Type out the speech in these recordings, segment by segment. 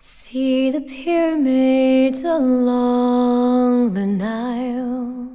See the pyramids along the Nile.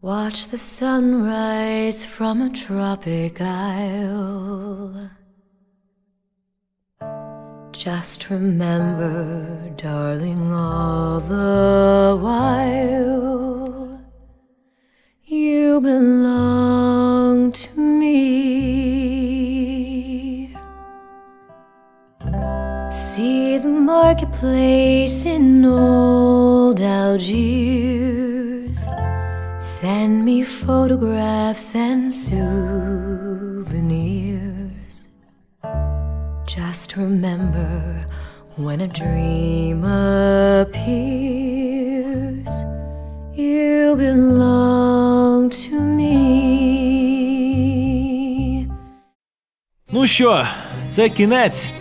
Watch the sunrise from a tropic isle. Just remember, darling, all the while you belong marketplace in old Algiers. Send me photographs and souvenirs. Just remember when a dream appears, you belong to me. Ну що, це кінець.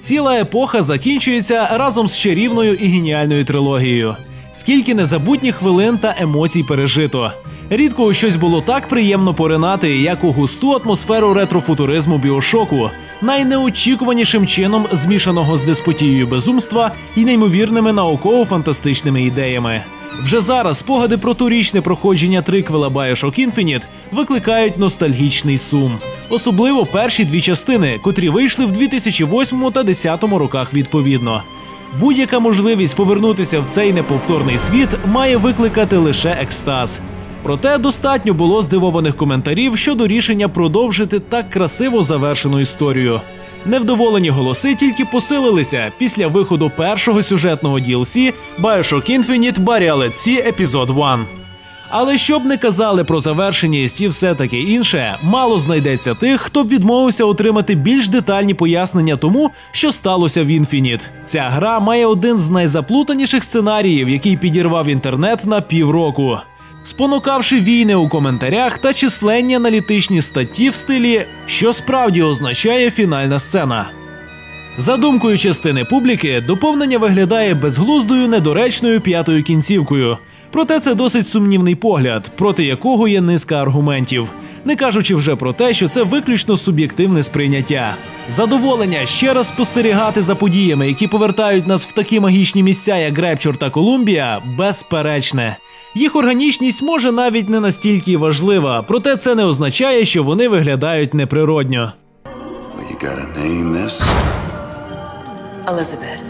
Ціла епоха закінчується разом з чарівною і геніальною трилогією. Скільки незабутніх хвилин та емоцій пережито. Рідко у щось було так приємно поринати, як у густу атмосферу ретрофутуризму біошоку, найнеочікуванішим чином змішаного з деспотією безумства і неймовірними науково-фантастичними ідеями. Вже зараз спогади про турічне проходження триквела Bioshock Infinite викликають ностальгічний сум, особливо перші дві частини, котрі вийшли в 2008 та 2010 роках відповідно. Будь-яка можливість повернутися в цей неповторний світ має викликати лише екстаз. Проте достатньо було здивованих коментарів щодо рішення продовжити так красиво завершену історію. Невдоволені голоси тільки посилилися після виходу першого сюжетного DLC Bioshock Infinite Burial Sea епізод 1. Але щоб не казали про завершеність і все таке інше, мало знайдеться тих, хто б відмовився отримати більш детальні пояснення тому, що сталося в Infinite. Ця гра має один з найзаплутаніших сценаріїв, який підірвав інтернет на півроку. Спонукавши війни у коментарях та численні аналітичні статті в стилі, що справді означає фінальна сцена. За думкою частини публіки, доповнення виглядає безглуздою недоречною п'ятою кінцівкою. Проте це досить сумнівний погляд, проти якого є низка аргументів, не кажучи вже про те, що це виключно суб'єктивне сприйняття. Задоволення ще раз спостерігати за подіями, які повертають нас в такі магічні місця, як Грепчур та Колумбія, безперечне. Їх органічність може навіть не настільки важлива, проте це не означає, що вони виглядають неприродньо. Elizabeth.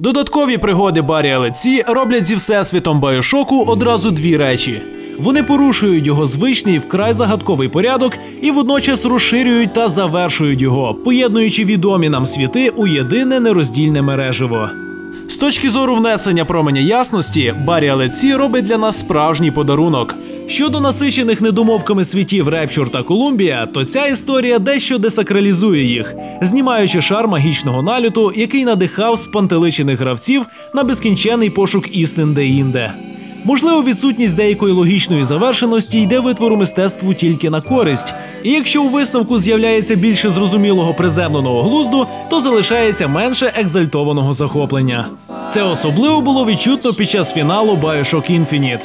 Додаткові пригоди Баррі Алеці роблять зі всесвітом Байошоку одразу дві речі. Вони порушують його звичний вкрай загадковий порядок і водночас розширюють та завершують його, поєднуючи відомі нам світи у єдине нероздільне мереживо. З точки зору внесення променя ясності, Баррі Алеці робить для нас справжній подарунок. Щодо насичених недомовками світів Репчур та Колумбія, то ця історія дещо десакралізує їх, знімаючи шар магічного налюту, який надихав спантеличених гравців на безкінчений пошук істин де-інде. Можливо, відсутність деякої логічної завершеності йде витвору мистецтву тільки на користь. І якщо у висновку з'являється більше зрозумілого приземленого глузду, то залишається менше екзальтованого захоплення. Це особливо було відчутно під час фіналу Bioshock Infinite.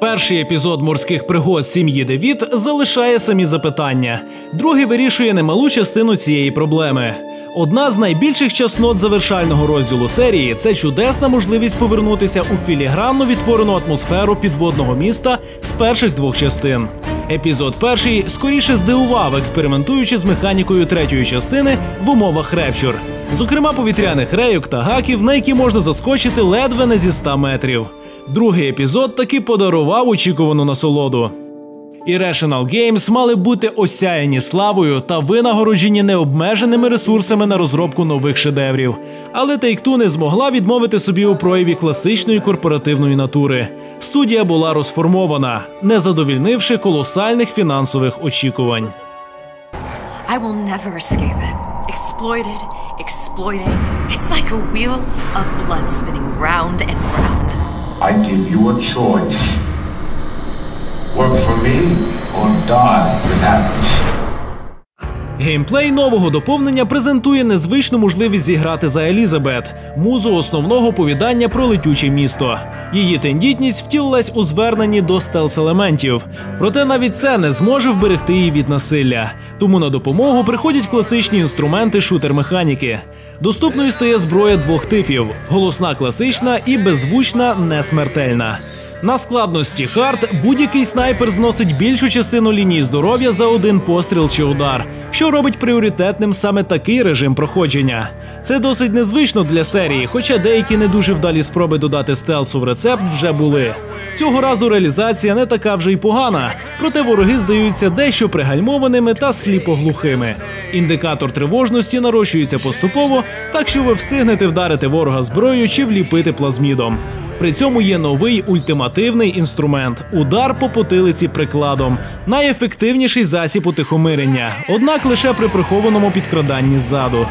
Перший епізод морських пригод сім'ї Девід залишає самі запитання. Другий вирішує немалу частину цієї проблеми. Одна з найбільших чеснот завершального розділу серії це чудесна можливість повернутися у філігранно відтворену атмосферу підводного міста з перших двох частин. Епізод перший скоріше здивував, експериментуючи з механікою третьої частини в умовах репчур, зокрема повітряних рейок та гаків, на які можна заскочити ледве не зі 100 метрів. Другий епізод таки подарував очікувану насолоду. Irrational Games мали бути осяяні славою та винагороджені необмеженими ресурсами на розробку нових шедеврів. Але Take-Two не змогла відмовити собі у прояві класичної корпоративної натури. Студія була розформована, не задовільнивши колосальних фінансових очікувань. I will never escape it. Exploited, exploited. It's like a wheel of blood spinning round and round. I give you a choice. Work for me or die with Atlas. Геймплей нового доповнення презентує незвичну можливість зіграти за Елізабет, музу основного повідання про летюче місто. Її тендітність втілилась у зверненні до стелс-елементів. Проте навіть це не зможе вберегти її від насилля. Тому на допомогу приходять класичні інструменти шутер-механіки. Доступною стає зброя двох типів: голосна класична і беззвучна несмертельна. На складності хард будь-який снайпер зносить більшу частину лінії здоров'я за один постріл чи удар, що робить пріоритетним саме такий режим проходження. Це досить незвично для серії, хоча деякі не дуже вдалі спроби додати стелсу в рецепт вже були. Цього разу реалізація не така вже й погана, проте вороги здаються дещо пригальмованими та сліпоглухими. Індикатор тривожності нарощується поступово, так що ви встигнете вдарити ворога зброєю чи вліпити плазмідом. При цьому є новий ультимативний інструмент удар по потилиці прикладом, найефективніший засіб утихомирення, однак лише при прихованому підкраданні ззаду.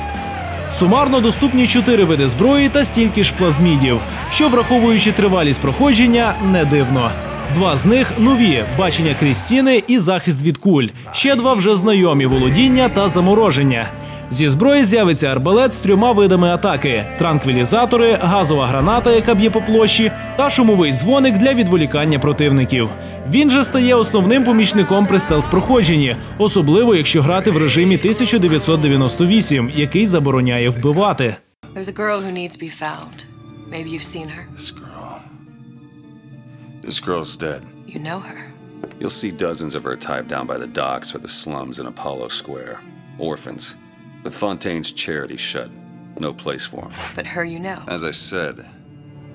Сумарно доступні чотири види зброї та стільки ж плазмідів, що, враховуючи тривалість проходження, не дивно. Два з них нові бачення крізь стіни і захист від куль. Ще два вже знайомі володіння та замороження. Зі зброї з'явиться арбалет з трьома видами атаки: транквілізатори, газова граната, яка б'є по площі, та шумовий дзвоник для відволікання противників. Він же стає основним помічником при стелс-проходженні, особливо якщо грати в режимі 1998, який забороняє вбивати. There's a girl who needs to be found. Maybe you've seen her. This girl. This girl's dead. You know her. You'll see dozens of her tied down by the docks or the slums in Apollo Square. Orphans. With Fontaine's charity shut. No place for them. But her you know. As I said,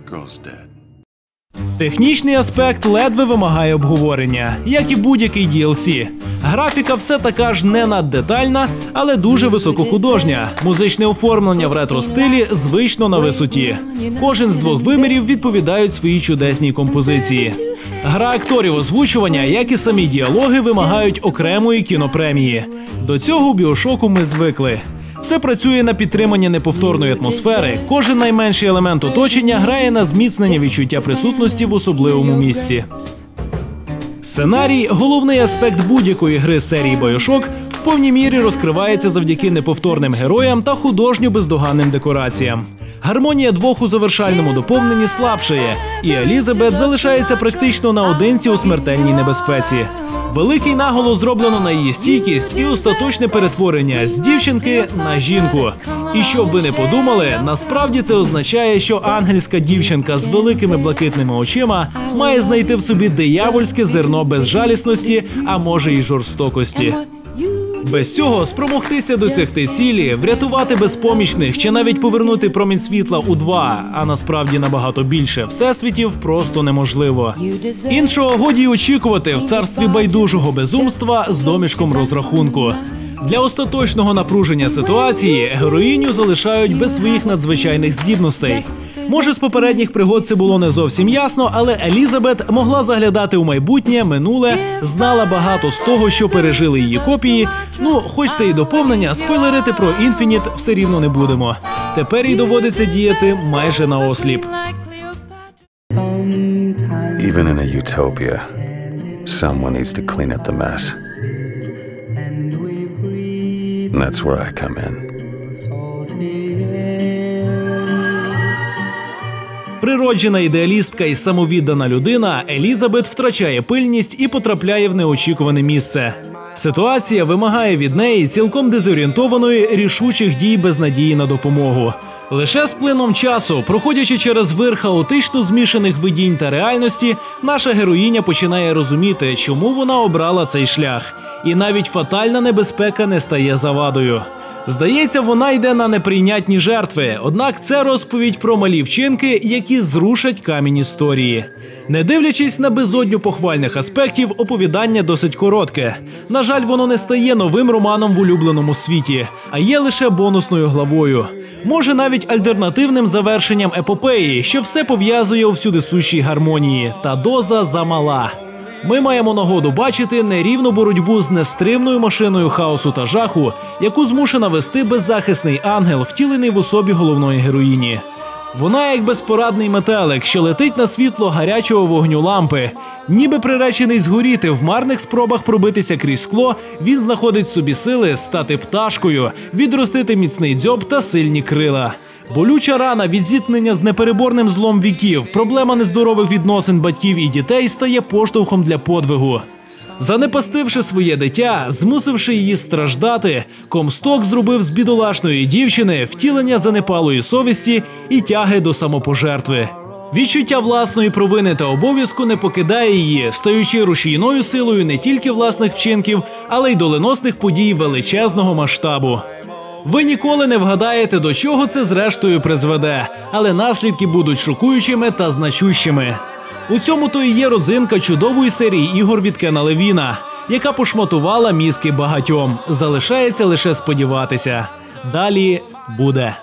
girl's dead. Технічний аспект ледве вимагає обговорення, як і будь-який DLC. Графіка все така ж не наддетальна, але дуже високохудожня. Музичне оформлення в ретро-стилі звично на висоті. Кожен з двох вимірів відповідають своїй чудесній композиції. Гра акторів озвучування, як і самі діалоги, вимагають окремої кінопремії. До цього у біошоку ми звикли. Все працює на підтримання неповторної атмосфери. Кожен найменший елемент оточення грає на зміцнення відчуття присутності в особливому місці. Сценарій головний аспект будь-якої гри серії Bioshock, в повній мірі розкривається завдяки неповторним героям та художньо бездоганним декораціям. Гармонія двох у завершальному доповненні слабшає, і Елізабет залишається практично наодинці у смертельній небезпеці. Великий наголос зроблено на її стійкість і остаточне перетворення з дівчинки на жінку. І щоб ви не подумали, насправді це означає, що ангельська дівчинка з великими блакитними очима має знайти в собі диявольське зерно безжалісності, а може й жорстокості. Без цього спромогтися досягти цілі, врятувати безпомічних чи навіть повернути промінь світла у два, а насправді набагато більше всесвітів просто неможливо. Іншого годі очікувати в царстві байдужого безумства з домішком розрахунку. Для остаточного напруження ситуації героїню залишають без своїх надзвичайних здібностей. Може, з попередніх пригод це було не зовсім ясно, але Елізабет могла заглядати у майбутнє, минуле, знала багато з того, що пережили її копії. Ну, хоч це і доповнення, спойлерити про інфініт все рівно не будемо. Тепер їй доводиться діяти майже на осліп. Even in a utopia, someone needs to clean up the mess. And that's where I come in. Природжена ідеалістка і самовіддана людина Елізабет втрачає пильність і потрапляє в неочікуване місце. Ситуація вимагає від неї цілком дезорієнтованої рішучих дій без надії на допомогу. Лише з плином часу, проходячи через вир хаотично змішаних видінь та реальності, наша героїня починає розуміти, чому вона обрала цей шлях, і навіть фатальна небезпека не стає завадою. Здається, вона йде на неприйнятні жертви, однак це розповідь про малі вчинки, які зрушать камінь історії. Не дивлячись на безодню похвальних аспектів, оповідання досить коротке. На жаль, воно не стає новим романом в улюбленому світі, а є лише бонусною главою. Може, навіть альтернативним завершенням епопеї, що все пов'язує у всюдисущій гармонії, та доза замала. Ми маємо нагоду бачити нерівну боротьбу з нестримною машиною хаосу та жаху, яку змушена вести беззахисний ангел, втілений в особі головної героїні. Вона як безпорадний метелик, що летить на світло гарячого вогню лампи. Ніби приречений згоріти в марних спробах пробитися крізь скло, він знаходить собі сили стати пташкою, відростити міцний дзьоб та сильні крила. Болюча рана від зіткнення з непереборним злом віків, проблема нездорових відносин батьків і дітей стає поштовхом для подвигу. Занепастивши своє дитя, змусивши її страждати, Комсток зробив з бідолашної дівчини втілення занепалої совісті і тяги до самопожертви. Відчуття власної провини та обов'язку не покидає її, стаючи рушійною силою не тільки власних вчинків, але й доленосних подій величезного масштабу. Ви ніколи не вгадаєте, до чого це зрештою призведе, але наслідки будуть шокуючими та значущими. У цьому то і є родзинка чудової серії ігор від Кена Левіна, яка пошматувала мізки багатьом. Залишається лише сподіватися. Далі буде.